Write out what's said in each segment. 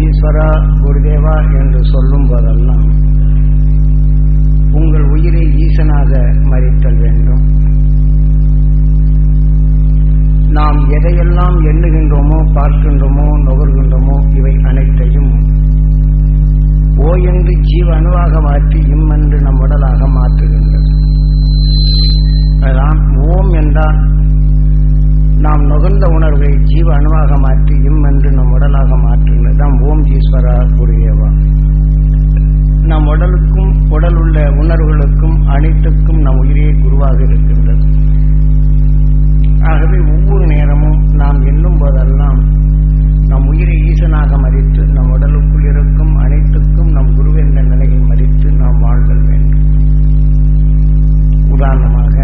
ஈஸ்வரா குருதேவா என்று சொல்லும் போதெல்லாம் உங்கள் உயிரை ஈசனாக மறித்தல் வேண்டும். நாம் எதையெல்லாம் எண்ணுகின்றோமோ பார்க்கின்றோமோ நுகர்கின்றோமோ இவை அனைத்தையும் ஓ என்று ஜீவ அணுவாக மாற்றி இம் என்று நம் உடலாக மாற்றுகின்றது ஓம் என்றால் நாம் நுகர்ந்த உணர்வை ஜீவ அணுவாக மாற்றி இம் என்று நம் உடலாக மாற்றுகிறது தான் ஓம் ஈஸ்வரா கூறியவா நம் உடலுக்கும் உடல் உள்ள உணர்வுகளுக்கும் அனைத்துக்கும் நம் உயிரே குருவாக இருக்கின்றது. ஆகவே ஒவ்வொரு நேரமும் நாம் எண்ணும் போதெல்லாம் நம் உயிரை ஈசனாக மதித்து நம் உடலுக்குள் இருக்கும் அனைத்துக்கும் நம் குரு என்ற நிலையை மதித்து நாம் வாழ்தல் வேண்டும். உதாரணமாக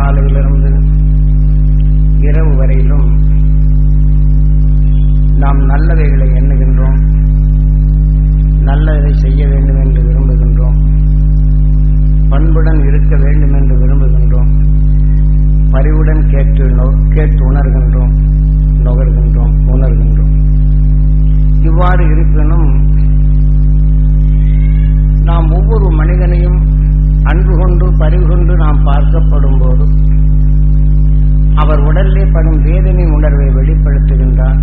காலையிலிருந்து இரவு வரையிலும் நாம் நல்லவைகளை எண்ணுகின்றோம். நல்லதை செய்ய வேண்டும் என்று விரும்புகின்றோம். பண்புடன் இருக்க வேண்டும் என்று விரும்புகின்றோம். பரிவுடன் கேட்டு கேட்டு உணர்கின்றோம் நுகர்கின்றோம் உணர்கின்றோம். இவ்வாறு இருப்பினும் நாம் ஒவ்வொரு மனிதனையும் அன்பு கொண்டு பரிவு கொண்டு நாம் பார்க்கப்படும் போது அவர் உடலிலே படும் வேதனை உணர்வை வெளிப்படுத்துகின்றார்.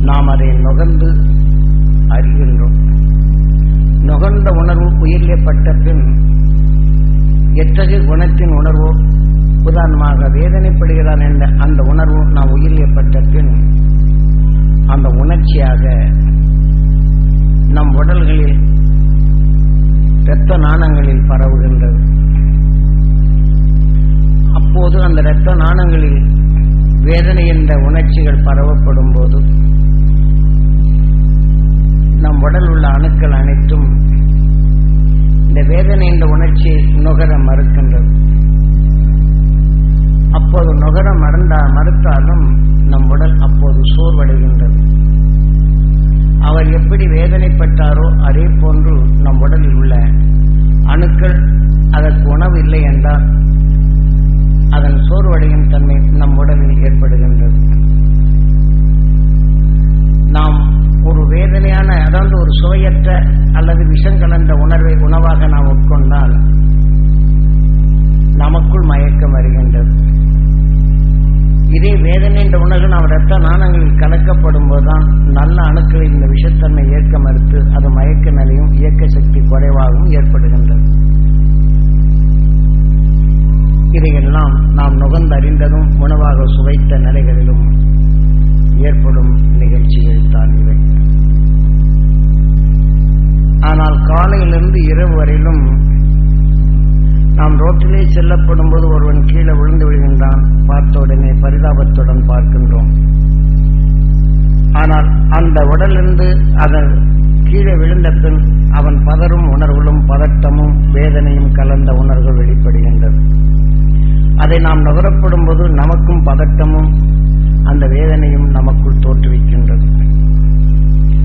நாம் அதை நுகர்ந்து அறிகின்றோம். நுகர்ந்த உணர்வு உயிரிலே பட்ட பின் எத்தகைய குணத்தின் உணர்வோ உதாரணமாக வேதனைப்படுகிறான் என்ற அந்த உணர்வு நாம் உயிரிலே பட்ட பின் அந்த உணர்ச்சியாக நம் உடல்களில் இரத்த நாணங்களில் பரவுகின்றது. அப்போது அந்த இரத்த நாணங்களில் வேதனை என்ற உணர்ச்சிகள் பரவப்படும் போது நம் உடல் உள்ள அணுக்கள் அனைத்தும் இந்த வேதனை என்ற உணர்ச்சியை நுகர மறுக்கின்றது. அப்போது நுகர மறந்தா மறுத்தாலும் நம் உடல் அப்போது சோர்வடைகின்றது. அவர் எப்படி வேதனைப்பட்டாரோ அதே போன்று நம் உடலில் உள்ள அணுக்கள் அதற்கு உணவு இல்லை என்றால் அதன் சோர்வடையும் தன்மை நம் உடலில் ஏற்படுகின்றது. நாம் ஒரு வேதனையான அதாவது ஒரு சுவையற்ற அல்லது விஷம் கலந்த உணர்வை உணவாக நாம் உட்கொண்டால் நமக்குள் மயக்கம் வருகின்றது இதே வேதனை என்ற உணர்வு நாம் இரத்த நாணங்களில் கலக்கப்படும் போதுதான் நல்ல அணுக்களில் இந்த விஷத்தன்மை ஏற்க மறுத்து அது மயக்க நிலையும் இயக்க சக்தி குறைவாகவும் ஏற்படுகின்றது. இதையெல்லாம் நாம் நுகர்ந்தறிந்ததும் உணவாக சுவைத்த நிலைகளிலும் ஏற்படும் நிகழ்ச்சிகள் தான் இவை. ஆனால் காலையிலிருந்து இரவு வரையிலும் நாம் ரோட்டிலே செல்லப்படும் போது ஒருவன் கீழே விழுந்து விழுகின்றான். பார்த்த உடனே பரிதாபத்துடன் பார்க்கின்றோம். ஆனால் அந்த உடலிருந்து அதன் கீழே விழுந்த பின் அவன் பதறும் உணர்வுகளும் பதட்டமும் வேதனையும் கலந்த உணர்வுகள் வெளிப்படுகின்றது. அதை நாம் நுகரப்படும் போது நமக்கும் பதட்டமும் அந்த வேதனையும் நமக்குள் தோற்றுவிக்கின்றது.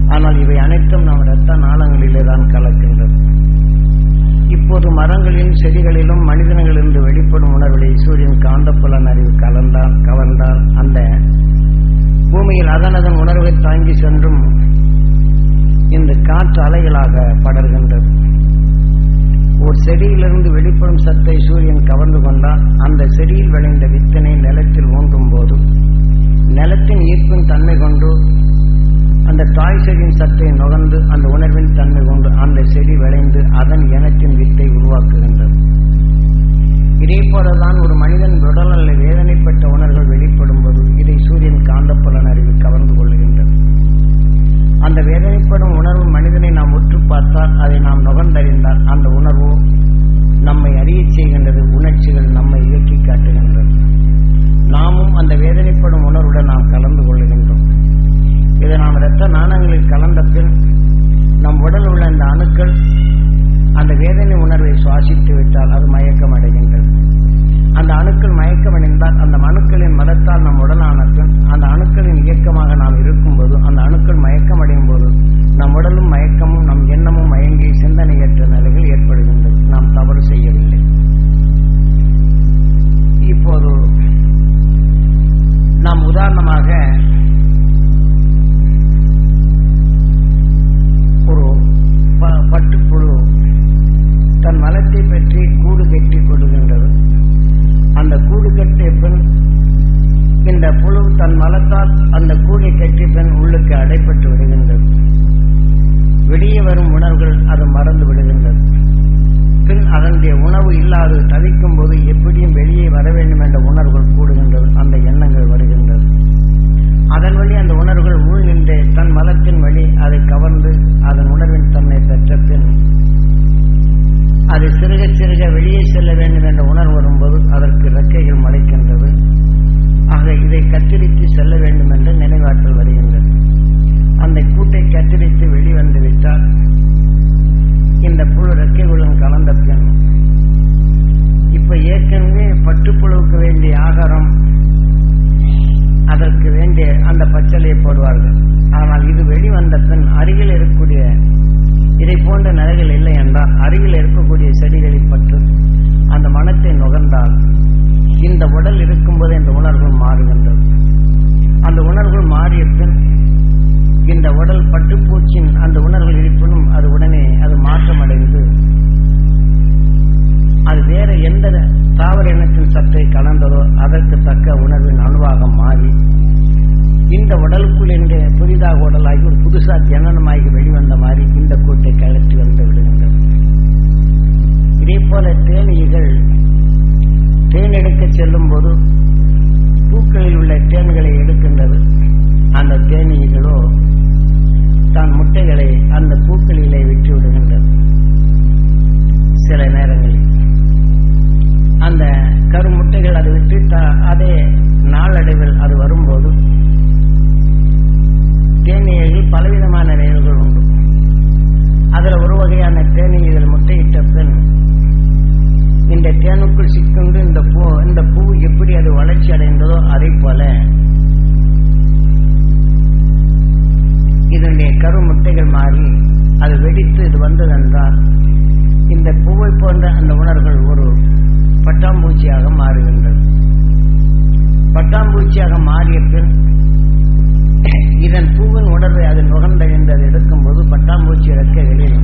ஆனால் இவை அனைத்தும் நம் இரத்த நாளங்களிலே தான் கலக்கின்றது. இப்போது மரங்களிலும் செடிகளிலும் மனிதனிலிருந்து வெளிப்படும் உணர்வுகளை சூரியன் காந்தப்புலன் அறிவு கலந்தால் கவர்ந்தால் அந்த பூமியில் அதனதன் உணர்வை தாங்கி சென்றும் இந்த காற்று அலைகளாக படர்கின்றது. ஒரு செடியிலிருந்து வெளிப்படும் சத்தை சூரியன் கவர்ந்து கொண்டால் அந்த செடியில் விளைந்த வித்தனை நிலத்தில் ஊன்றும் போது நிலத்தின் ஈர்ப்பின் தன்மை கொண்டு அந்த தாய் செடியின் சத்தை நுகர்ந்து அந்த உணர்வின் தன்மை கொண்டு அந்த செடி விளைந்து அதன் இனத்தின் வித்தை உருவாக்குகின்றது. இதே போலதான் ஒரு மனிதன் உடல்நல வேதனைப்பட்ட உணர்வுகள் வெளிப்படும் போது இதை சூரியன் காந்தப்பலன் அறிவு கவர்ந்து கொள்ளுகின்றது அந்த வேதனைப்படும் உணர்வு மனிதனை நாம் உற்று பார்த்தால் அதை நாம் நுகர்ந்தறிந்தால் அந்த உணர்வு நம்மை அறியச் செய்கின்றது உணர்ச்சிகள் நம்மை இயக்கி காட்டுகின்றது. நாமும் அந்த வேதனைப்படும் உணர்வுடன் நாம் கலந்து கொள்ளுகின்றோம் இதை நாம் இரத்த நாணங்களில் கலந்த பின் நம் உடல் உள்ள இந்த அணுக்கள் அந்த வேதனை உணர்வை சுவாசித்து விட்டால் அது மயக்கம் அடைகின்றது. அந்த அணுக்கள் மயக்கம் அடைந்தால் அந்த அணுக்களின் மதத்தால் நம் உடலானது அந்த அணுக்களின் இயக்கமாக நாம் இருக்கும்போது அந்த அணுக்கள் மயக்கம் அடையும் போது நம் உடலும் மயக்கமும் நம் எண்ணமும் மயங்கி சிந்தனையற்ற நிலைகள் ஏற்படுகின்றது. நாம் தவறு செய்யவில்லை. இப்போது நாம் உதாரணமாக பட்டுப்புழு தன் மலத்தை பற்றி கூடு கட்டி கொள்கின்றது அந்த கூடு கட்டிய பின் இந்த புழு தன் மலத்தால் அந்த கூடை கட்டிய பின் உள்ளுக்கு அடைப்பட்டு விடுகின்றது. வெளியே வரும் உணவுகள் அது மறந்து விடுகின்றது. பின் அதனுடைய உணவு இல்லாது தவிக்கும் போது எப்படியும் வெளியே வர வேண்டும் என்ற உணர்வுகள் கூடுகின்றது. அந்த எண்ணங்கள் வருகின்றது. அதன் வழி அந்த உணர்வுகள் உள் நின்று தன் மலத்தின் வழி அதை கவர்ந்து அதன் உணர்வின் தன்மை பெற்ற பின் அது சிறுக சிறுக வெளியே செல்ல வேண்டும் என்ற உணர்வு வரும்போது அதற்கு ரெக்கைகள் மலைக்கின்றது. ஆக இதை கத்தரித்து செல்ல வேண்டும் என்று நினைவாற்றல் வருகின்றது. அந்த கூட்டை கத்தரித்து வெளிவந்து விட்டால் இந்த புழு ரெக்கைகளும் கலந்த பின் இப்ப ஏற்கனவே பட்டுப்புழுவுக்கு வேண்டிய ஆகாரம் அதற்கு வேண்டிய அந்த பச்சலையை போடுவார்கள். ஆனால் இது வெளிவந்த பின் அருகில் இருக்கக்கூடிய இதை போன்ற நிலைகள் இல்லை என்றால் அருகில் இருக்கக்கூடிய செடிகளை பற்று அந்த மனத்தை நுகர்ந்தால் இந்த உடல் இருக்கும்போது இந்த உணர்வுகள் மாறுகின்றது. அந்த உணர்வுகள் மாறிய பின் இந்த உடல் பட்டுப்பூச்சின் அந்த உணர்வுகள் இருப்பினும் அது உடனே அது மாற்றமடைந்து அது வேற எந்த தாவர இனத்தின் சத்தை கலந்ததோ அதற்கு தக்க உணர்வின் அணுவாக மாறி இந்த உடலுக்குள் என்று புதிதாக உடலாகி ஒரு புதுசாக ஜனனமாகி வெளிவந்த மாதிரி இந்த கூட்டை கழற்றி வந்து விடுகின்றது. இதே போல தேனீகள் தேன் எடுக்க செல்லும் போது பூக்களில் உள்ள தேன்களை எடுக்கின்றது. அந்த தேனீகளோ தான் முட்டைகளை அந்த பூக்களிலே விட்டு விடுகின்றது. சில நேரங்களில். அந்த கருமுட்டைகள் அதை விட்டு அதே நாளடைவில் அது வரும்போது தேனீகள் பலவிதமான நிகழ்வுகள் உண்டு. அதில் ஒரு வகையான தேனீயில் முட்டையிட்ட பெண் இந்த தேனுக்குள் சிக்கொண்டு இந்த பூ இந்த பூ எப்படி அது வளர்ச்சி அடைந்ததோ அதை போல இதனுடைய கரு முட்டைகள் மாறி அது வெடித்து இது வந்ததென்றால் இந்த பூவை போன்ற அந்த உணர்வுகள் ஒரு பட்டாம்பூச்சியாக மாறுகின்றது. பட்டாம்பூச்சியாக மாறிய பின் இதன் பூவின் உணர்வை அது நுகர்ந்தறிந்து அது எடுக்கும்போது பட்டாம்பூச்சி இறக்க இறக்கைகளில்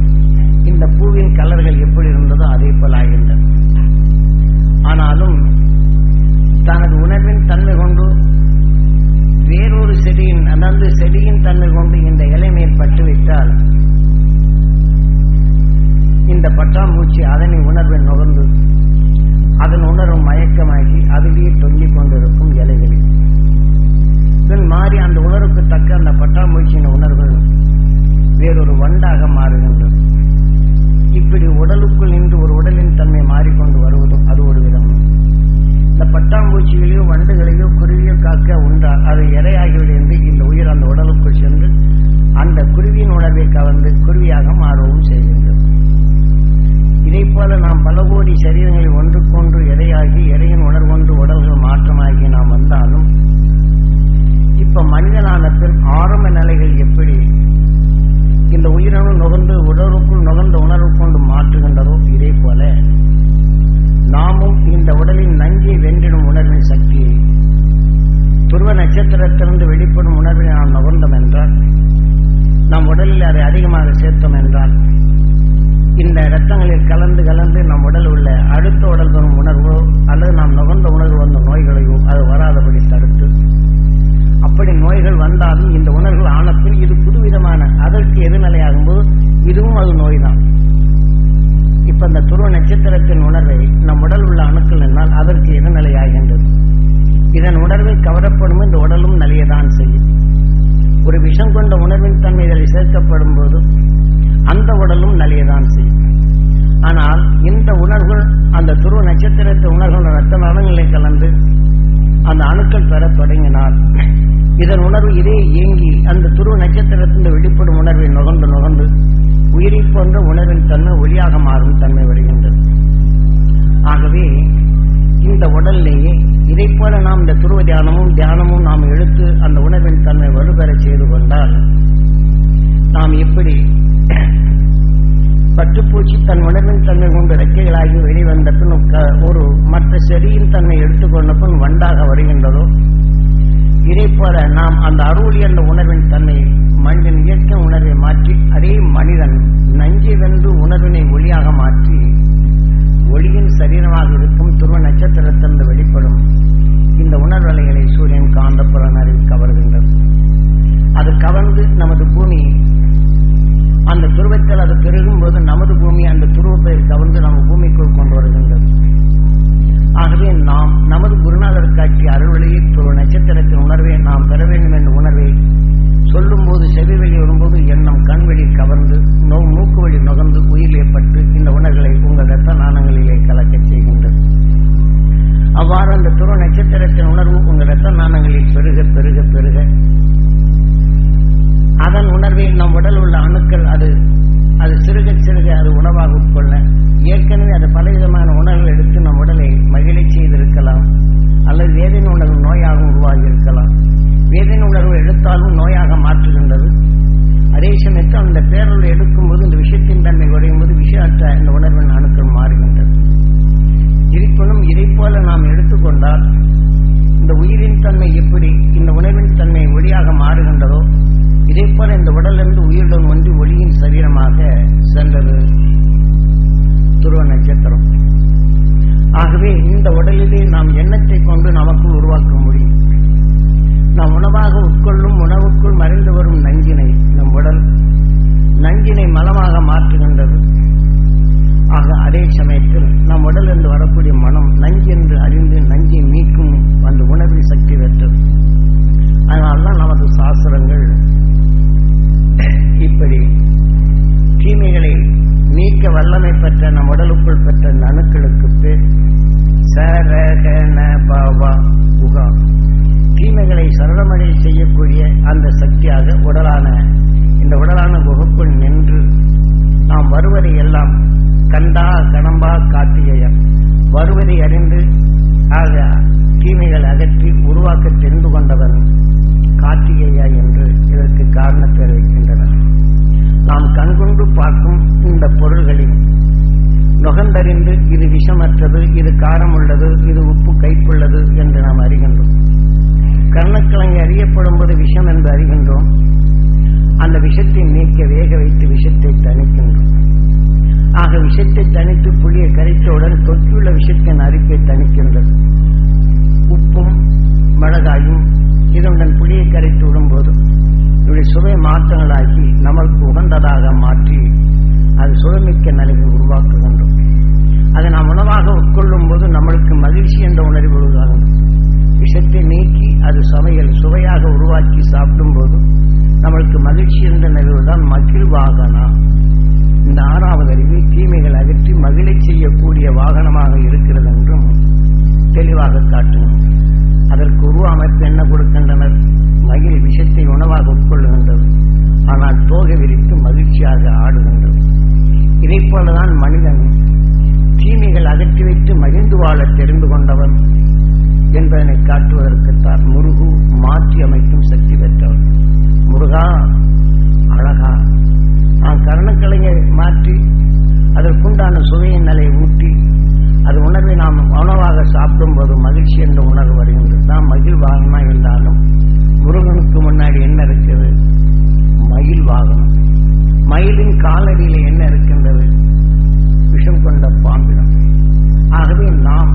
இந்த பூவின் கலர்கள் எப்படி இருந்ததோ அதே போல் ஆகின்றன. ஆனாலும் தனது உணர்வின் தன்மை கொண்டு வேறொரு செடியின் அதாவது செடியின் தன்மை கொண்டு இந்த இலை மேல் பட்டுவிட்டால் இந்த பட்டாம்பூச்சி அதனை உணர்வை நுகர்ந்து அதன் உணர்வு மயக்கமாகி அதிலேயே தொங்கிக் கொண்டிருக்கும் இலைகளில். பின் மாறி அந்த உணர்வுக்கு தக்க அந்த பட்டாமூச்சியின் உணர்வுகள் வேறொரு வண்டாக மாறுகின்றது. இப்படி உடலுக்குள் நின்று ஒரு உடலின் தன்மை மாறிக்கொண்டு வருவதும் அது ஒரு விதம். இந்த பட்டாம்பூச்சிகளையோ வண்டுகளையோ குருவியோ காக்க உண்டா? அது இரையாகிவிடுந்து இந்த உயிர் அந்த உடலுக்குள் சென்று அந்த குருவியின் உணர்வை கவர்ந்து குருவியாக மாறவும் செய்கின்றது. இதை போல நாம் பல கோடி சரீரங்களில் ஒன்றுக்கொன்று எடையாகி எடையின் உணர்வொன்று உடல்கள் மாற்றமாகி நாம் வந்தாலும் இப்ப மனிதனான பின் ஆரம்ப நிலைகள் எப்படி? இந்த உயிரணு நுகர்ந்து உடலுக்குள் நுகர்ந்த உணர்வு கொண்டு மாற்றுகின்றதோ இதே போல நாமும் இந்த உடலின் நஞ்சை வென்றிடும் உணர்வின் சக்தியை துருவ நட்சத்திரத்திலிருந்து வெளிப்படும் உணர்வை நாம் நுகர்ந்தோம் என்றால் நம் உடலில் அதை அதிகமாக சேர்த்தோம் என்றால் இந்த இரத்தங்களில் கலந்து கலந்து நம் உடல் உள்ள அடுத்த உடல் வரும் உணர்வோ அல்லது நாம் நுகர்ந்த உணர்வு வந்த நோய்களையோ அது வராதபடி தடுத்து. அப்படி நோய்கள் வந்தாலும் இந்த உணர்வுகள் ஆனப்பின் இது புதுவிதமான அதற்கு எதிர்நிலையாகும் போது இதுவும் அது நோய்தான். இப்ப இந்த துருவ நட்சத்திரத்தின் உணர்வை நம் உடல் உள்ள அணுக்கள் என்னால் அதற்கு எதிர்நிலையாகின்றது. இதன் உணர்வை கவரப்படும் இந்த உடலும் நலியதான் செய்யும். ஒரு விஷம் கொண்ட உணர்வின் தன்மை இதில் சேர்க்கப்படும் போது அந்த உடலும் நலியதான் செய்யும். ஆனால் இந்த உணர்வுகள் அந்த துருவ நட்சத்திரத்தை உணர்வுகள் ரத்த நலங்களை கலந்து அந்த அணுக்கள் பெற தொடங்கினால் இதன் உணர்வு இதே இயங்கி அந்த துருவ நட்சத்திரத்தின் வெளிப்படும் உணர்வை நுகர்ந்து நுகர்ந்து உயிரை போன்ற உணர்வின் தன்மை ஒளியாக மாறும் தன்மை வருகின்றது. ஆகவே இந்த உடல்லேயே இதை போல நாம் இந்த துருவ தியானமும் தியானமும் நாம் எடுத்து அந்த உணர்வின் தன்மை வலுப்பெற செய்து கொண்டால் நாம் எப்படி பட்டுப்பூச்சி தன் உணர்வின் தன்மை கொண்டு இறக்கைகளாகி வெளிவந்த பின் க- ஒரு மற்ற செடியின் தன்மை எடுத்துக்கொண்ட பின் வண்டாக வருகின்றதோ? இதை போல நாம் அந்த அருள் என்ற உணர்வின் தன்மை மனிதன் இயற்கை உணர்வை மாற்றி அதே மனிதன் நஞ்சை வென்று உணர்வினை ஒளியாக மாற்றி ஒளியின் சரீரமாக இருக்கும் துருவ நட்சத்திரத்திலிருந்து வெளிப்படும் இந்த உணர்வலைகளை சூரியன் காந்தப்புலன் அறிவில் கவர்கின்றது. அது கவர்ந்து நமது பூமி அந்த துருவத்தில் அது பெருகும் போது நமது பூமி அந்த துருவத்தை கவர்ந்து நம்ம பூமிக்குள் கொண்டு வருகின்றது. ஆகவே நாம் நமது குருநாதர் காட்சி அருள்வழியை துருவ நட்சத்திரத்தின் உணர்வை நாம் பெற வேண்டும் என்ற உணர்வை சொல்லும் போது செவி வெளி வரும்போது எண்ணம் கண் வழி கவர்ந்து நோ மூக்கு வழி நுகர்ந்து உயிர் ஏற்பட்டு இந்த உணர்களை உங்கள் ரத்த நாணங்களிலே கலக்க செய்கின்றது. அவ்வாறு அந்த துருவ நட்சத்திரத்தின் உணர்வு உங்கள் ரத்த நாணங்களில் பெருக பெருக பெருக. நான் உணர்வை நம் உடல் உள்ள அணுக்கள் அது அது சிறுக சிறுக அது உணவாக உட்கொள்ள ஏற்கனவே அது பலவிதமான உணர்வுகள் எடுத்து நம் உடலை மகிழ செய்திருக்கலாம். அல்லது வேதனை உணர்வு நோயாக உருவாகி இருக்கலாம் வேதனை உணர்வு எடுத்தாலும் நோயாக மாற்றுகின்றது. அதே சமயத்தில் அந்த பேரொழி எடுக்கும்போது இந்த விஷயத்தின் தன்மை குறையும் போது விஷயற்ற இந்த உணர்வின் அணுக்கள் மாறுகின்றது. இருப்பினும் இதை போல நாம் எடுத்துக்கொண்டால் இந்த உயிரின் தன்மை எப்படி இந்த உணர்வின் தன்மை ஒளியாக மாறுகின்றதோ இதே போல இந்த உடலிருந்து உயிருடன் ஒன்றி ஒளியின் சரீரமாக சென்றது துருவ நட்சத்திரம். ஆகவே இந்த உடலிலே நாம் எண்ணத்தை கொண்டு நமக்குள் உருவாக்க முடியும். நாம் உணவாக உட்கொள்ளும் உணவுக்குள் மறைந்து வரும் நஞ்சினை நம் உடல் நஞ்சினை மலமாக மாற்றுகின்றது. ஆக அதே சமயத்தில் நம் உடலிருந்து வரக்கூடிய மனம் நஞ்சு என்று பெற்ற நம் உடலுக்குள் பெற்ற அணுக்களுக்கு பேர் சரகண தீமைகளை சரணமடை செய்யக்கூடிய அந்த சக்தியாக உடலான இந்த உடலான குகைக்குள் நின்று நாம் வருவதை எல்லாம் கண்டா கடம்பா கார்த்திகேயன் வருவதை அறிந்து ஆக தீமைகள் அகற்றி உருவாக்க தெரிந்து கொண்டவன் கார்த்திகேயா என்று இதற்கு காரணப்பேர் வைக்கின்றனர். நாம் கண்கொண்டு பார்க்கும் இந்த பொருள்களில் நுகர்ந்தறிந்து இது விஷமற்றது இது காரமுள்ளது இது உப்பு கைப்புள்ளது என்று நாம் அறிகின்றோம். கர்ணக்கிழங்கு அறியப்படும் போது விஷம் என்று அறிகின்றோம். அந்த விஷத்தை நீக்க வேக வைத்து விஷத்தை தணிக்கின்றோம். ஆக விஷத்தை தணித்து புளியை கரைத்தவுடன் தொற்றியுள்ள விஷத்தின் அறிக்கை தணிக்கின்றது. உப்பும் மிளகாயும் இதனுடன் புளியை கரைத்து விடும்போது இவருடைய சுவை மாற்றங்களாகி நமக்கு உகந்ததாக மாற்றி அது சுவைமிக்க நிலையை உருவாக்குகின்றோம் அதை நாம் உணவாக உட்கொள்ளும் போது நம்மளுக்கு மகிழ்ச்சி என்ற உணர்வு உருவாகும் விஷத்தை நீக்கி அது சமையல் சுவையாக உருவாக்கி சாப்பிடும் போது நம்மளுக்கு மகிழ்ச்சி என்ற நிலைவு தான் மகிழ்வாகனா? இந்த ஆறாவது அறிவு தீமைகள் அகற்றி மகிழச் செய்யக்கூடிய வாகனமாக இருக்கிறது என்றும் தெளிவாக காட்டுங்கள் அதற்கு உருவ அமைப்பு என்ன கொடுக்கின்றனர்? மகிழ் விஷத்தை உணவாக உட்கொள்ளுகின்றது. ஆனால் தோகை விரித்து மகிழ்ச்சியாக ஆடுகின்றது. இதை போலதான் மனிதன் தீமைகள் அகற்றி வைத்து மகிழ்ந்து வாழ தெரிந்து கொண்டவன் என்பதனை காட்டுவதற்குத்தான் முருகு மாற்றி அமைக்கும் சக்தி பெற்றவன். முருகா அழகா நான் கருணக்கலையை மாற்றி அதற்குண்டான சுவையின் நிலையை ஊட்டி அது உணர்வை நாம் உணவாக சாப்பிடும் போது மகிழ்ச்சி என்ற உணர்வு வருகின்றது தான் மகிழ் வாகனா என்றாலும் முருகனுக்கு முன்னாடி என்ன இருக்கிறது? மயில் வாகனம். மயிலின் காலடியில என்ன இருக்கின்றது? விஷம் கொண்ட பாம்பிடம். ஆகவே நாம்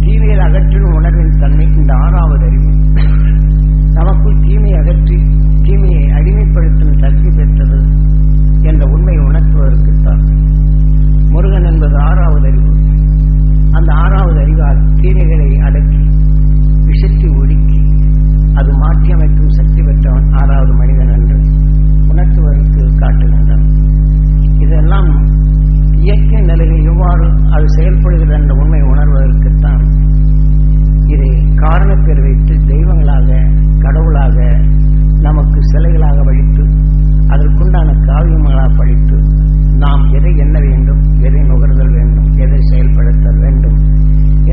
தீமையில் அகற்றும் உணர்வின் தன்மை இந்த ஆறாவது அறிவு. நமக்குள் தீமை அகற்றி தீமையை அடிமைப்படுத்தும் சக்தி பெற்றது என்ற உண்மை உணர்த்துவதற்குத்தான். முருகன் என்பது ஆறாவது அறிவு. அந்த ஆறாவது அறிவால் தீமைகளை அடக்கி விஷத்தை ஒடுக்கி அது மாற்றியமைக்கும் சக்தி பெற்றவன் ஆறாவது மனிதன் என்று உணர்த்துவதற்கு காட்டுகின்றன. இதெல்லாம் இயற்கை நிலையில் எவ்வாறு அது செயல்படுகிறது என்ற உண்மை உணர்வதற்குத்தான் இதை காரணப்பேர் வைத்து தெய்வங்களாக கடவுளாக நமக்கு சிலைகளாக வழித்து அதற்குண்டான காவியங்களாக படித்து நாம் எதை எண்ண வேண்டும் எதை நுகர்தல் வேண்டும் எதை செயல்படுத்தல் வேண்டும்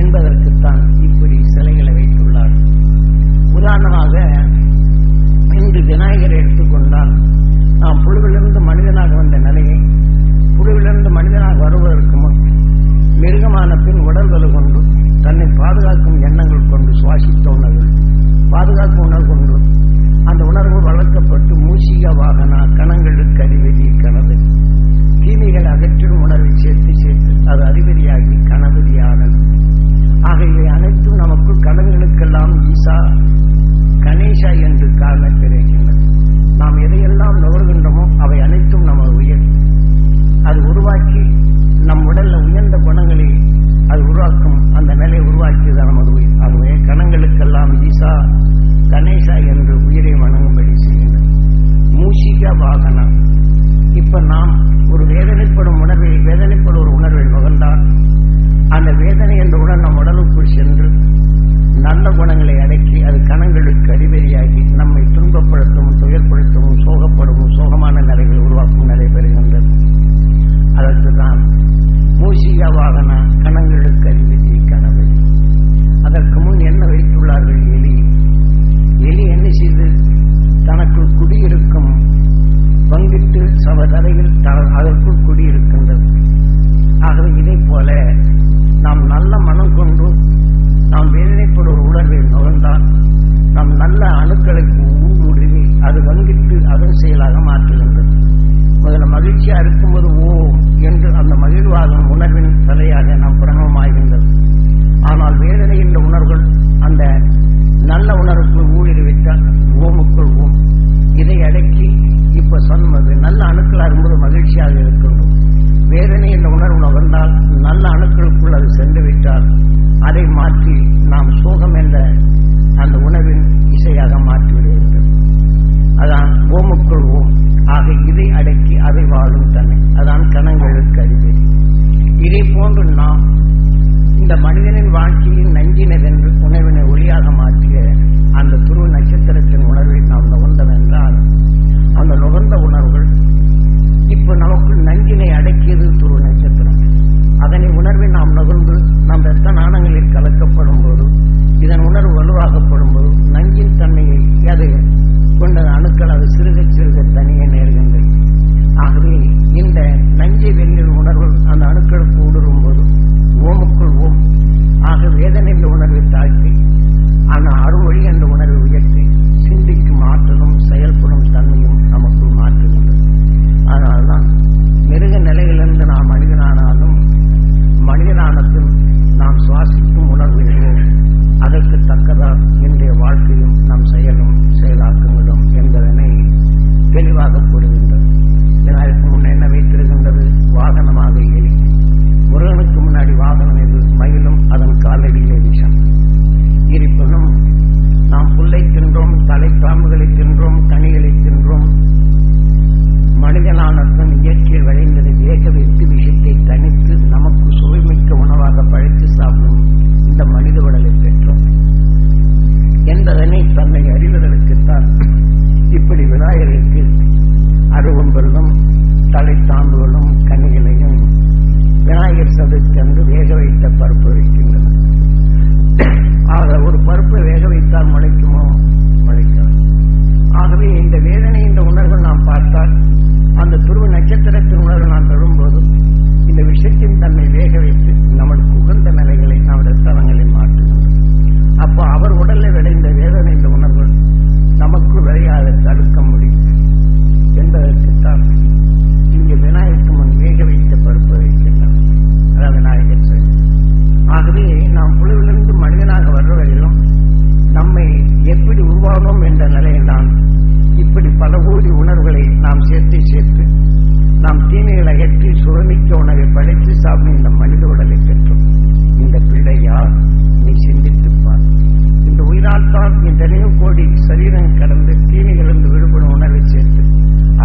என்பதற்குத்தான் இப்படி சிலைகளை வைத்துள்ளார். உதாரணமாக இன்று விநாயகரை எடுத்துக்கொண்டால் நாம் புழுவிலிருந்து மனிதனாக வந்த நிலையை புழுவிலிருந்து மனிதனாக வருவதற்கு முன் மிருகமான பின் உடல்வலு கொண்டு தன்னை பாதுகாக்கும் எண்ணங்கள் கொண்டு சுவாசித்த உணர்வு பாதுகாக்கும் உணர்வு கொண்டு அந்த உணர்வு வளர்க்கப்பட்டு மூசிக வாகனா கணங்களுக்கு அறிவெறி கனவு. தீமைகள் அகற்றும் உணர்வை சேர்த்து சேர்த்து அது அதிபதியாகி கணபதியானது ஆக இவை அனைத்தும் நமக்கு கணவர்களுக்கெல்லாம் ஈசா கணேசா என்று காரணம் கிடைக்கின்றது நாம் எதையெல்லாம் நுகர்கின்றோமோ அவை அனைத்தும் நம்ம உயர். அது உருவாக்கி நம் உடல்ல உயர்ந்த குணங்களை அது உருவாக்கும் அந்த நிலையை உருவாக்கியது நமது உயிர். ஆகவே கணங்களுக்கெல்லாம் ஈசா கணேசா என்று உயிரை வணங்கும்படி செய்கின்றது மூஷிக வாகனம். இப்ப நாம் ஒரு வேதனைப்படும் உணர்வை வேதனைப்படும் ஒரு உணர்வை நுகர்ந்தால் அந்த வேதனை என்ற உணர் நம் உடலுக்குள் சென்று நல்ல குணங்களை அடக்கி அது கணங்களுக்கு அறிவெறியாகி நம்மை துன்பப்படுத்தவும் துயர்படுத்தவும் சோகப்படவும் சோகமான நிலைகளை உருவாக்கும் நிலை பெறுகின்றது. அதற்கு தான் மூசிக வாகன கணங்களுக்கு அறிவெறி கனவு. அதற்கு முன் என்ன வைத்துள்ளார்கள் எலி? எலி என்ன செய்து? தனக்குள் குடியிருக்கும் பங்கிட்டு சவதரையில் அதற்குள் குடியிருக்கின்றது. ஆகவே இதை போல நாம் நல்ல மனம் கொண்டு நாம் வேதனைப்படும் ஒரு உணர்வை நுகர்ந்தால் நாம் நல்ல அணுக்களை ஊடுருவி அது வங்கிட்டு அதன் செயலாக மாற்றுகின்றது. முதல்ல மகிழ்ச்சியா இருக்கும்போது ஓ என்று அந்த மகிழ்வாகும் உணர்வின் தலையாக நாம் பிரணவமாகின்றது. ஆனால் வேதனை என்ற உணர்வுகள் அந்த நல்ல உணர்வுக்குள் ஊழிடுவிட்டால் ஓமுக்குள் ஓம். இதை அடக்கி இப்ப சொன்னது நல்ல அணுக்களா இருக்கும்போது மகிழ்ச்சியாக இருக்கின்றோம் வேதனை என்ற உணர்வு நுகர்ந்தால் நல்ல அணுக்களுக்குள் அது சென்று விட்டால் அதை மாற்றி நாம் சோகம் என்ற அந்த உணவின் இசையாக மாற்றிவிடுகிறது. அதான் ஓமுக்குள் ஓம். ஆக இதை அடக்கி அதை வாழும் தன்னை அதான் கணங்களுக்கு அறிவு இதை போன்று நாம் இந்த மனிதனின் வாழ்க்கையின் நஞ்சினதென்று உணவினை ஒளியாக மாற்றிய அந்த துருவ நட்சத்திரத்தின் உணர்வை நாம் நுகர்ந்தோம் என்றால் அந்த நுகர்ந்த உணர்வுகள் இப்ப நமக்குள் நஞ்சினை அடக்கியது துருவ நட்சத்திரம். அதனை உணர்வை நாம் நுகர்ந்து நம் ரத்த நாணங்களில் கலக்கப்படும் போது இதன் உணர்வு வலுவாகப்படும் போது நஞ்சின் தன்மையை அது கொண்ட அணுக்கள் அது சிறுக சிறுக தனியே நேர்கின்றது. ஆகவே இந்த நஞ்சை வெண்ணில் உணர்வு அந்த அணுக்களுக்கு ஊடுருவும் போது ஓமுக்குள் ஓம். ஆக வேதனை உணர்வை தாழ்த்தி ஆனால் அறுவழி என்ற உணர்வை உயர்த்தி சிந்திக்கும் ஆற்றலும் செயல்படும் தன்மையும் நமக்குள் மாற்றுகிறது. அதனால்தான் மிருக நிலையிலிருந்து நாம் மனிதனானாலும் மனிதனான நாம் சுவாசிக்கும் உணர்வு எதுவோ அதற்கு தக்கதான் இன்றைய வாழ்க்கையும் நம் செயலும் செயலாக்கங்களும் என்பதனை தெளிவாக கூறுகின்றது. இதற்கு முன்ன என்ன வைத்திருக்கின்றது? வாகனமாக எலி முருகனுக்கு முன்னாடி வாகனம் எது மயிலும் அதன் காலடியிலே விஷம் இருப்பினும் நாம் புல்லை தின்றோம் தலைப்பாம்புகளை தின்றோம் கனிகளை தின்றோம் மனிதனானத்தன் இயற்கையில் விளைந்ததை வேக வெட்டு விஷத்தை தனித்து நமக்கு சுவைமிக்க உணவாக பழைத்து சாப்பிடும் இந்த மனித உடலை பெற்றோம் என்பதனை தன்னை அறிவதற்குத்தான் இப்படி விநாயகருக்கு அருவம்பெல்லும் தலைத்தாம்புகளும் கனிகளையும் விநாயகர் சதுர்த்தி அன்று வேக வைத்த பருப்பு வைக்கின்றன ஆக ஒரு பருப்பை வேக வைத்தால் முளைக்குமோ முளைக்கும் ஆகவே இந்த வேதனை இந்த உணர்வு நாம் பார்த்தால் அந்த துருவ நட்சத்திரத்தின் உணர்வு நாம் தொழும்போது இந்த விஷயத்தின் தன்னை வேக வைத்து நம்மளுக்கு உகந்த நிலைகளை நம்முடைய தலங்களை மாற்றுகிறோம் அப்போ அவர் உடலில் விளைந்த வேதனை இந்த உணர்வு நமக்கு விளையாத தடுக்க முடியும் என்பதற்குத்தான் இங்கே விநாயகருக்கு முன் வேக வைத்த பருப்பு வைக்கின்றார். அதான் விநாயகர் செயல் ஆகவே நாம் புழுவிலிருந்து மனிதனாக வர்றவரையிலும் நம்மை எப்படி உருவானோம் என்ற நிலையில்தான் இப்படி பல கோடி உணர்வுகளை நாம் சேர்த்து சேர்த்து நாம் தீமைகளை அகற்றி சுரமிக்க உணவை படைத்து சாப்பிடும் இந்த மனித உடல் பெற்றோம் இந்த பிள்ளை யார் நீ சிந்தித்துப் பார் இந்த தான் இந்த நினைவு கோடி சரீரம் கடந்து தீமைகளிருந்து விடுபடும் உணர்வை சேர்த்து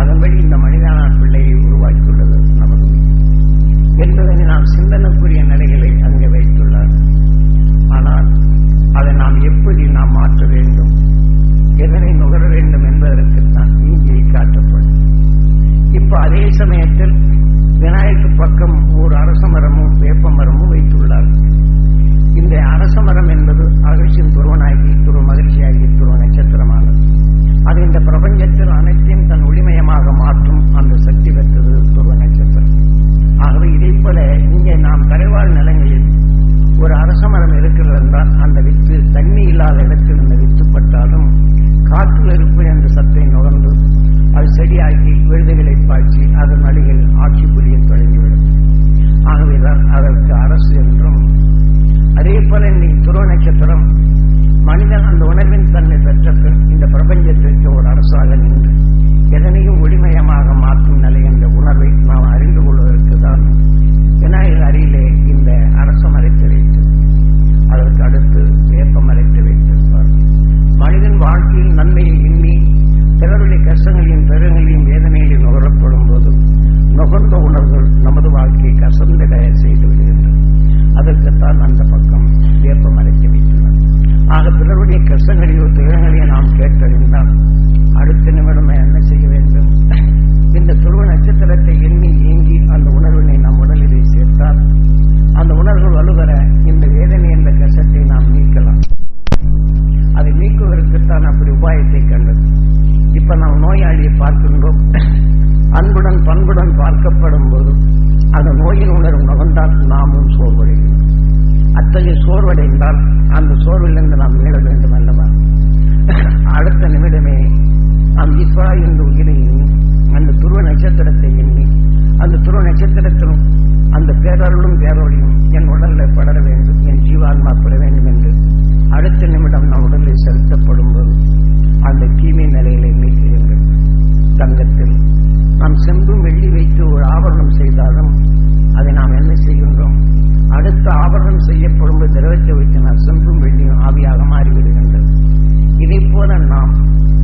அதன்படி இந்த மனிதனான பிள்ளையை உருவாக்கியுள்ளது நமது என்பதை நாம் சிந்தனைக்குரிய நிலைகளை அங்கே வைத்துள்ளார். ஆனால் அதை நாம் எப்படி நாம் மாற்ற வேண்டும்? எதனை நுகர வேண்டும் என்பதற்குத்தான் இங்கே காட்டப்படும். இப்ப அதே சமயத்தில் விநாயகர் பக்கம் ஒரு அரச மரமும் வேப்ப மரமும் வைத்துள்ளார். இந்த அரச மரம் என்பது அகழ்ச்சியின் துருவனாகி துருவ மகிழ்ச்சியாகி துருவ நட்சத்திரமானது. அது இந்த பிரபஞ்சத்தில் அனைத்தையும் தன் ஒளிமயமாக மாற்றும் அந்த சக்தி பெற்றது துருவ நட்சத்திரம். ஆகவே இதை போல இங்கே நாம் கரைவாழ் நிலங்களில் ஒரு அரச மரம் இருக்கிறது என்றால் அந்த வித்து தண்ணி இல்லாத இடத்தில் இந்த வித்து பட்டாலும் காற்றில் இருப்பு என்ற சத்தை நுகர்ந்து அது செடியாகி விழுதுகளை பாய்ச்சி அதன் அடியில் ஆட்சி புரிய தொடங்கிவிடும். ஆகவேதான் அதற்கு அரசு என்றும் அதே போல இன்னைக்கு துருவ நட்சத்திரம் மனிதன் அந்த உணர்வின் தன்மை பெற்ற பின் இந்த பிரபஞ்சத்திற்கு ஒரு அரசாக நின்று எதனையும் ஒளிமயமாக மாற்றும் நிலை என்ற உணர்வை நாம் அறிந்து கொள்வதற்கு தான் விநாயகர் அருகிலே இந்த அரசு மறைத்து வைத்து அதற்கு அடுத்து வேப்பம் அரைத்து வைத்திருப்பார். மனிதன் வாழ்க்கையில் நன்மையை எண்ணி பிறருடைய கஷ்டங்களையும் பெருங்களையும் வேதனைகளையும் நுகரப்படும் போது நுகர்ந்த உணர்வுகள் நமது வாழ்க்கையை கசந்திட செய்து விடுகின்றன. அதற்குத்தான் அந்த பக்கம் வேப்பம் அரைத்து வைத்துள்ளார் ஆக பிறருடைய கஷ்டங்களையோ துயரங்களையோ நாம் கேட்டறிந்தால் அடுத்த நிமிடம் என்ன செய்ய வேண்டும்? இந்த துருவ நட்சத்திரத்தை எண்ணி ஏங்கி அந்த உணர்வினை நம் உடலிலே சேர்த்தால் அந்த உணர்வுகள் வலுவர இந்த வேதனை என்ற கஷ்டத்தை அதற்குத்தான் அப்படி உபாயத்தை கண்டது. இப்ப நாம் நோயாளியை பார்க்கின்றோம். அன்புடன் பண்புடன் பார்க்கப்படும் போது அந்த நோயின் உணர்வு நகர்ந்தால் நாமும் சோர்வடைகிறோம். அத்தகைய சோர்வடைந்தால் அந்த சோர்விலிருந்து நாம் மீள வேண்டும் அல்லவா? அடுத்த நிமிடமே நாம் ஈஸ்வரா என்ற உயிரை எண்ணி அந்த துருவ நட்சத்திரத்தை எண்ணி அந்த துருவ நட்சத்திரத்திலும் அந்த பேரருளும் பேரொழியும் என் உடல்ல படர வேண்டும் என் ஜீவான்மா பெற வேண்டும் என்று அடுத்த நிமிடம் நம் உடலில் செலுத்தப்படும் போது அந்த தீமை நிலையிலே மீட்கிறீர்கள் தங்கத்தில் நாம் செம்பும் வெள்ளி வைத்து ஒரு ஆவரணம் செய்தாலும் அதை நாம் என்ன செய்கின்றோம்? அடுத்த ஆபரணம் செய்யப்படும் திரவத்தை வைத்து நாம் செம்பும் வெள்ளியும் ஆவியாக மாறிவிடுகின்றது. இதை போல நாம்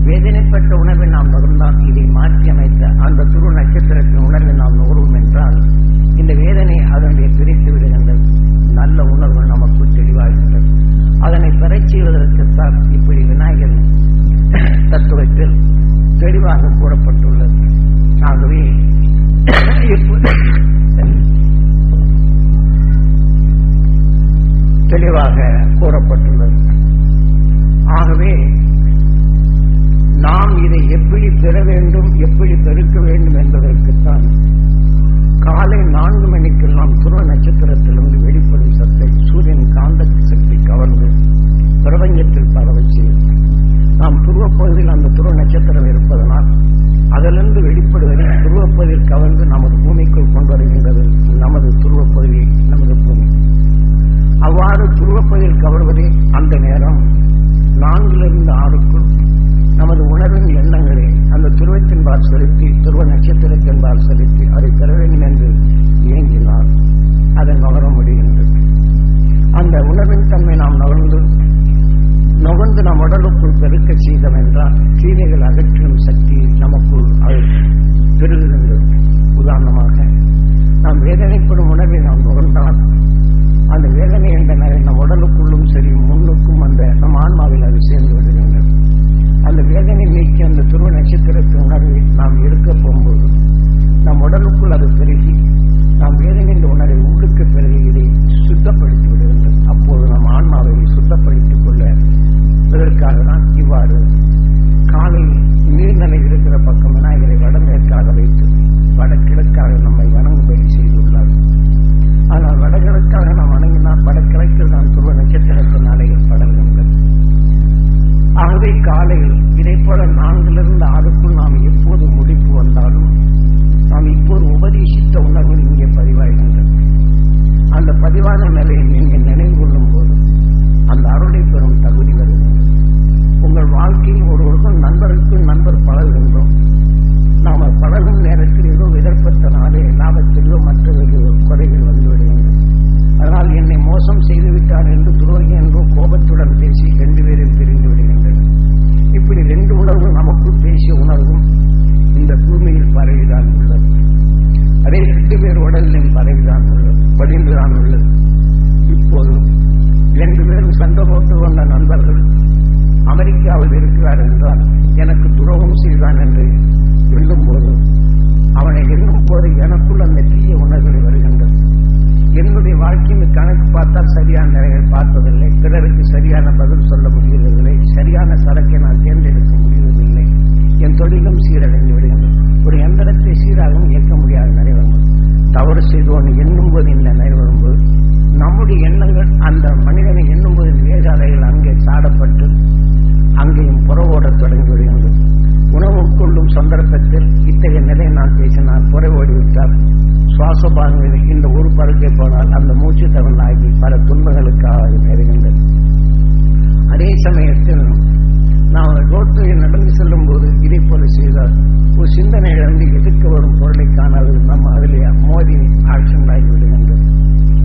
வேதனைப்பட்ட உணர்வை நாம் நுகர்ந்தால் இதை மாற்றி அமைத்த அந்த துரு நட்சத்திரத்தின் உணர்வை நாம் நுகர்வோம் என்றால் இந்த வேதனை அதனுடைய பிரித்து விடுகின்றது நல்ல உணர்வு நமக்கு தெளிவாகின்றது. அதனை பெறச் செய்வதற்குத்தான் இப்படி விநாயகர் தத்துவத்தில் தெளிவாக கூறப்பட்டுள்ளது. ஆகவே தெளிவாக கூறப்பட்டுள்ளது. ஆகவே நாம் இதை எப்படி பெற வேண்டும் எப்படி பெருக்க வேண்டும் என்பதற்குத்தான் காலை நான்கு மணிக்கு நாம் துருவ நட்சத்திரத்திலிருந்து வெளிப்படும் சத்தை சூரியன் காந்த சக்தி கவர்ந்து பிரபஞ்சத்தில் பரவச் செய்யும். நாம் துருவப்பகுதியில் அந்த துருவ நட்சத்திரம் இருப்பதனால் அதிலிருந்து வெளிப்படுவதை துருவப்பகுதியில் கவர்ந்து நமது பூமிக்குள் கொண்டு வருகின்றது. நமது துருவப்பகுதி நமது பூமி. அவ்வாறு துருவப்பகுதியில் கவர்வதே அந்த நேரம். நான்கிலிருந்து ஆறுக்குள் நமது உணர்வின் எண்ணங்களை அந்த துருவத்தின்பால் செலுத்தி துருவ நட்சத்திரத்தின்பால் செலுத்தி அதை பெற வேண்டும் என்று இயங்கினால் அதை நகர முடிகின்றது. அந்த உணர்வின் தன்மை நாம் நகர்ந்து நுகர்ந்து நம் உடலுக்குள் பெருக்க செய்தோம் என்றால் தீமைகள் அகற்றும் சக்தி நமக்குள் அது பெருகுகின்றது உதாரணமாக நாம் வேதனைப்படும் உணவை நாம் நுகர்ந்தால் அந்த வேதனை என்ற நம் உடலுக்குள்ளும் சரி முன்னுக்கும் அந்த நம் ஆன்மாவில் அது சேர்ந்து விடுகின்றது. அந்த வேதனை நீக்கி அந்த துருவ நட்சத்திரத்தின் உணர்வை நாம் இருக்க போகும்போது நம் உடலுக்குள் அது பெருகி நாம் வேதனை என்ற உணர்வை உள்ளுக்கு பெருகி இதை சுத்தப்படுத்தி விடுகின்றது அப்போது நம் ஆன்மாவை சுத்தப்படுத்திக் கொள்ள இதற்காக தான் இவ்வாறு காலை நீர்நிலை இருக்கிற பக்கம் விநாயகரை வடமேற்காக வைத்து வடகிழக்காக நம்மை வணங்கும்படி செய்துள்ளார் ஆனால் வடகிழக்காக நாம் வடக்கிழக்கில் நான் நாம் நட்சத்திரத்தின் அலையில் ஆகவே காலையில் இதை போல நான்கிலிருந்து ஆறுக்குள் நாம் எப்போது முடிப்பு வந்தாலும் நாம் இப்போது உபதேசித்த உணர்வு இங்கே பதிவாகின்றது அந்த பதிவான நிலையை நீங்கள் நினைவு கொள்ளும் போது அந்த அருளை பெறும் தகுதி வருகின்றது உங்கள் வாழ்க்கையில் ஒருவருக்கும் நண்பருக்கும் நண்பர் பழகுகின்றோம். நாம பழகும் நேரத்தில் ஏதோ விதர்ப்பத்தினாலே லாபத்திலோ மற்றவர்கள் குறைகள் வந்துவிடுகின்றன அதனால் என்னை மோசம் செய்துவிட்டார் என்று துரோகி என்றோ கோபத்துடன் பேசி ரெண்டு பேரும் பிரிந்து விடுகின்றனர். இப்படி ரெண்டு உணர்வும் நமக்குள் பேசிய உணர்வும் இந்த பூமியில் பரவிதான் உள்ளது. அதே ரெண்டு பேர் உடலிலும் பரவிதான் உள்ளது படிந்துதான் உள்ளது. இப்போது ரெண்டு பேரும் சண்டை போட்டு வந்த நண்பர்கள் அமெரிக்காவில் இருக்கிறார் என்றால் எனக்கு துரோகம் செய்தான் என்று எண்ணும் போது அவனை எண்ணும் போது எனக்குள் அந்த தீய உணர்வுகள் வருகின்றது என்னுடைய வாழ்க்கையின் கணக்கு பார்த்தால் சரியான நிலைகள் பார்த்ததில்லை பிறருக்கு சரியான பதில் சொல்ல முடியவில்லை சரியான சரக்கை நான் தேர்ந்தெடுக்க முடியவில்லை என் தொழிலும் சீரடைந்து விடுகின்றது. ஒரு எந்திரத்தை சீராகவும் இயக்க முடியாத நிலை வரும்போது தவறு செய்தோன் எண்ணும்போது இந்த நிலை வரும்போது நம்முடைய எண்ணங்கள் அந்த மனிதனை எண்ணும்போது வேகாதைகள் அங்கே சாடப்பட்டு அங்கேயும் புறவோடத் தொடங்கி வருகிறது உணவு உட்கொள்ளும் சந்தர்ப்பத்தில் இத்தகைய நிலையை நான் பேசினால் புறவோடி விட்டால் சுவாசபாகங்களில் இந்த ஒரு பருக்கை போனால் அந்த மூச்சு தவறாகி பல துன்பங்களுக்காக நேருகின்றது அதே சமயத்தில் நாம் ரோட்டில் நடந்து செல்லும் போது இதை போல செய்தால் ஒரு சிந்தனையிலிருந்து எதிர்க்க வரும் பொருளை காணாது. நம்ம அதிலே மோதி ஆக்ஷன் ஆகிவிடுகின்றது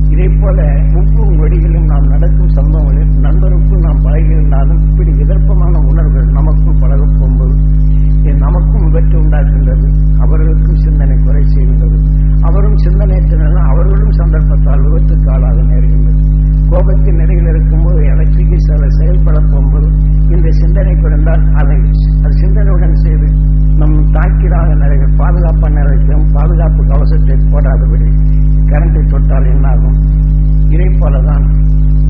இதே போல ஒவ்வொரு வழிகளிலும் நாம் நடக்கும் சம்பவங்களில் நண்பருக்கும் நாம் பழகியிருந்தாலும் இப்படி எதிர்ப்பமான உணர்வுகள் நமக்கும் பழகப் போகும்போது இது நமக்கும் விபத்து உண்டாக்குகின்றது. அவர்களுக்கும் சிந்தனை குறை செய்கின்றது. அவரும் சிந்தனையற்றினால் அவர்களும் சந்தர்ப்பத்தால் விபத்துக்கு ஆளாக நேருகின்றது கோபத்தின் நிலையில் இருக்கும்போது எலக்ட்ரிக்கு சில செயல்பட போகும்போது இந்த சிந்தனை குறைந்தால் அதை அது சிந்தனையுடன் செய்து நம் தாக்கிடாத நிறைய பாதுகாப்பான நிறைக்கும் பாதுகாப்பு கவசத்தை போடாதபடி கரண்டை தொட்டால் என்னாகும்? இதை போலதான்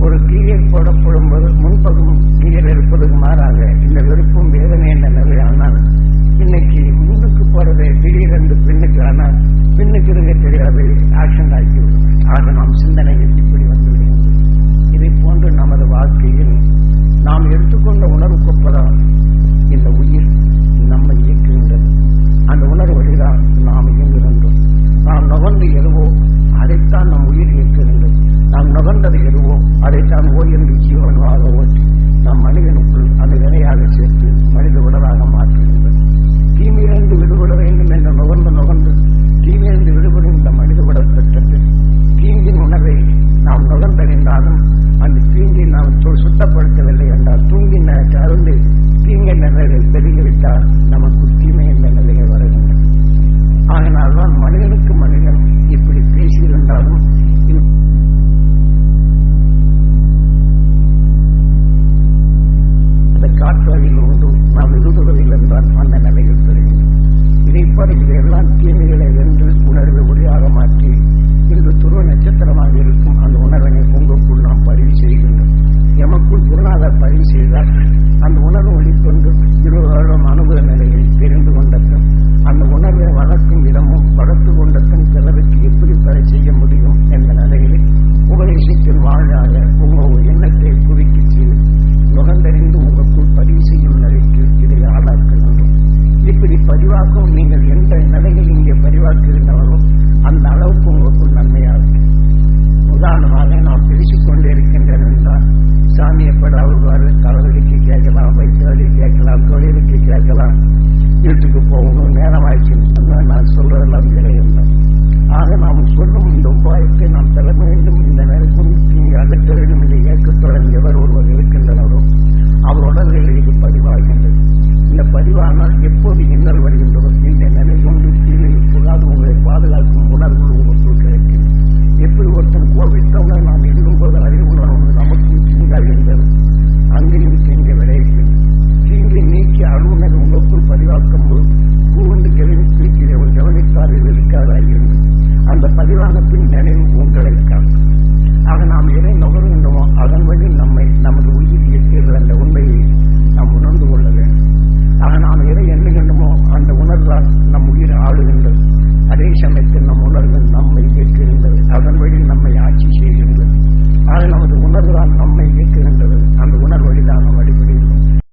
ஒரு கீரியர் போடப்படும் போது முன்பகும் கீழல் இருப்பதற்கு மாறாக இந்த வெறுப்பும் வேதனை என்ற நிலை ஆனால் இன்னைக்கு முன்னுக்கு போறதை திடீரென்று பின்னுக்கு ஆனால் பின்னுக்கு இருக்க தெரியாது ஆக்ஷன் ஆகிவிடும் ஆக நாம் சிந்தனை இப்படி வந்துவிடும். இதை போன்று நமது வாழ்க்கையில் நாம் எடுத்துக்கொண்ட உணர்வுக்கொப்பதான் இந்த உயிர் நம்மை இயக்குகின்றது. அந்த உணர்வு வழிதான் நாம் இயங்குகின்றோம். நாம் நுகர்ந்து எதுவோ அதைத்தான் நம் உயிர் இயக்குகின்றது. நாம் நுகர்ந்தது எதுவோ அதைத்தான் ஓய் என்று ஜீவனாக ஓட்டி நம் மனிதனுக்குள் அந்த வினையாக சேர்த்து மனித உடலாக மாற்றுகின்றது. தீமையிலிருந்து விடுபட வேண்டும் என்ற நுகர் நுகர்ந்து தீமையிலிருந்து விடுபடும் இந்த மனித உடல் திட்டத்தில் தீங்கின் உணர்வை நாம் நுகர்ந்தறிந்தாலும் அந்த தீங்கை நாம் சு- சுத்தப்படுத்தவில்லை என்றால் தூங்கின் அருந்து தீங்க நிலைகள் பெருகிவிட்டால் நமக்கு தீமை என்ற நிலைகள் வருகின்றன ஆகினால்தான் மனிதனுக்கு மனிதன் இப்படி பேசியிருந்தாலும் இந்த அந்த காற்று வழியில் உண்டு. நாம் எழுதுவதில் என்றால் அந்த நிலையில் பெறுகின்றோம் இதைப்போல இதையெல்லாம் தீமைகளை வென்று உணர்வை ஒளியாக மாற்றி இன்று துருவ நட்சத்திரமாக இருக்கும் அந்த உணர்வினை உங்களுக்குள் நாம் பதிவு செய்கின்றோம். எமக்குள் குருநாதர் பதிவு செய்தால் அந்த உணர்வு வெளிக்கொண்டு இருபது வருடம் அனுபவ நிலையை தெரிந்து கொண்டதும் அந்த உணர்வை வளர்க்கும் விதமும் வளர்த்து கொண்டதும் சிலருக்கு எப்படி பெற செய்ய முடியும் என்ற நிலையில் உபதேசத்தில் வாழாக உங்கள் எண்ணத்தை குவிக்க செய்து நுகர்ந்தறிந்து உங்களுக்குள் பதிவு செய்யும் நிலைக்கு இதை ஆளாக்குகின்றோம் எப்படி பதிவாக்கும்? நீங்கள் எந்த நிலையில் இங்கே பதிவாக்குகின்றவரோ அந்த அளவுக்கு உங்களுக்கு நன்மையாகும் உதாரணமாக நாம் பேசிக் கொண்டே இருக்கின்றேன் என்றால் சாமி எப்படி அவர்வார் தலைவலிக்கு கேட்கலாம் வைத்தியருக்கு கேட்கலாம் தொழிலுக்கு கேட்கலாம் வீட்டுக்கு போகணும் நேரம் நான் சொல்றதெல்லாம் கிடையாது ஆக நாம் சொல்லும் இந்த உபாயத்தை நாம் தர வேண்டும். இந்த நேரத்தில் நீங்கள் அகற்ற வேண்டும் என்று இயக்கத்துடன் எவர் ஒருவர் இருக்கின்றனரோ அவர் உடல்களுக்கு பதிவாகின்றது இந்த பதிவானால் எப்போது இன்னல் வருகின்றதோ இந்த நிலை கொண்டு கீழே புகாது உங்களை பாதுகாக்கும் உணர்வு உங்களுக்குள் கிடைக்கும். எப்படி ஒருத்தன் கோவித்தவங்க நாம் எழுதும் போது அறிவு உணர்வு நமக்கு தீங்காகின்றது. அங்கேயும் தீங்கு விளைவிக்கும். தீங்கை நீக்கி அருணர் உங்களுக்குள் பதிவாக்கும் போது கூண்டு கவனித்து இதை கவனித்தார்கள் கவனித்தால் அந்த பதிவானத்தின் நினைவு உங்களுக்காக ஆக நாம் எதை நுகர்கின்றோமோ அதன் வழி நம்மை நமது உயிர் இருக்கிறது அந்த உண்மையை நாம் உணர்ந்து கொள்ள வேண்டும். ஆக நாம் எதை எண்ணுகின்றோமோ அந்த உணர்வால் நம் உயிர் ஆளுகின்றது. அதே சமயத்தில் நம் உணர்வு நம்மை இயக்குகின்றது அதன் வழி நம்மை ஆட்சி செய்கின்றது. ஆக நமது உணர்வுதான் நம்மை இயக்குகின்றது அந்த உணர்வழிதான் நாம் அடிப்படையில்